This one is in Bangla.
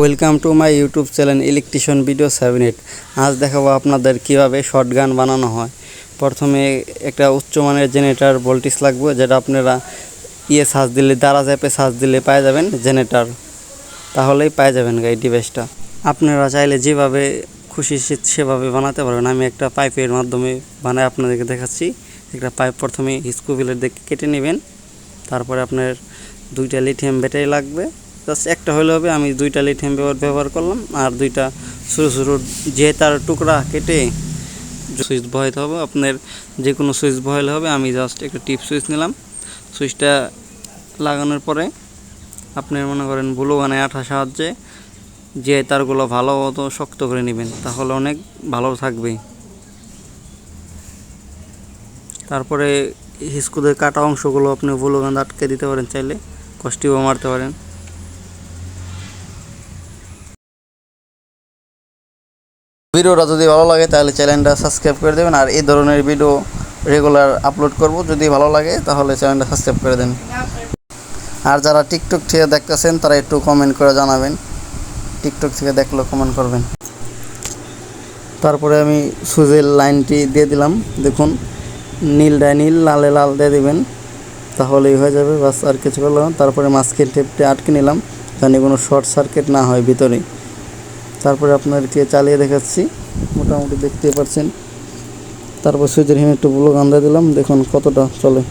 Welcome to my YouTube channel electrician video seven eight আজ দেখাবো আপনাদের কীভাবে শর্ট গান বানানো হয়। প্রথমে একটা উচ্চমানের জেনারেটার ভোল্টেজ লাগবে, যেটা আপনারা ইয়ে সার্চ দিলে দারাজ অ্যাপে সার্চ দিলে পেয়ে যাবেন জেনারেটার তাহলেই পেয়ে যাবেন এই ডিভাইসটা আপনারা চাইলে যেভাবে খুশি সেভাবে বানাতে পারবেন। আমি একটা পাইপের মাধ্যমে বানায় আপনাদেরকে দেখাচ্ছি। একটা পাইপ প্রথমে স্কুবিলের দিকে কেটে নেবেন। তারপরে আপনার দুইটা লিথিয়াম ব্যাটারি লাগবে। জাস্ট একটা হলে হবে, আমি দুইটা লিথিয়াম ব্যবহার ব্যবহার করলাম, আর দুইটা ছোটো ছোটো যে তার টুকরা কেটে সুইচ বহাইতে হবে, আপনার যে কোনো সুইচ বহাইলে হবে, আমি জাস্ট একটা টিপ সুইচ নিলাম। সুইচটা লাগানোর পরে আপনি মনে করেন ব্লু গানে আঠা সাহায্যে যে তারগুলো ভালো মতো শক্ত করে নেবেন, তাহলে অনেক ভালো থাকবে। তারপরে হিস্কুদের কাটা অংশগুলো আপনি ব্লু গান আটকে দিতে পারেন চাইলে, কষ্টিও মারতে পারেন। ভিডিওটা যদি ভালো লাগে তাহলে চ্যানেলটা সাবস্ক্রাইব করে দেবেন আর এই ধরনের ভিডিও রেগুলার আপলোড করব। যদি ভালো লাগে তাহলে চ্যানেলটা সাবস্ক্রাইব করে দেন। আর যারা টিকটক থেকে দেখতেছেন তারা একটু কমেন্ট করে জানাবেন। টিকটক থেকে দেখলে কমেন্ট করবেন। তারপরে আমি সুজের লাইনটি দিয়ে দিলাম। দেখুন নীলটায় নীল, লালে লাল দিয়ে দিবেন। তাহলেই হয়ে যাবে। বাস আর কিছু করলাম তারপরে মাস্কের টেপটা আটকে নিলাম। জানি কোনো শর্ট সার্কিট না হয় ভিতরে। তারপরে আপনাদেরকে চালিয়ে দেখাচ্ছি। মোটামুটি দেখতে পাচ্ছেন তারপর সুইচের হিমে একটু ব্লক আন্দা দিলাম, দেখুন কতটা চলে।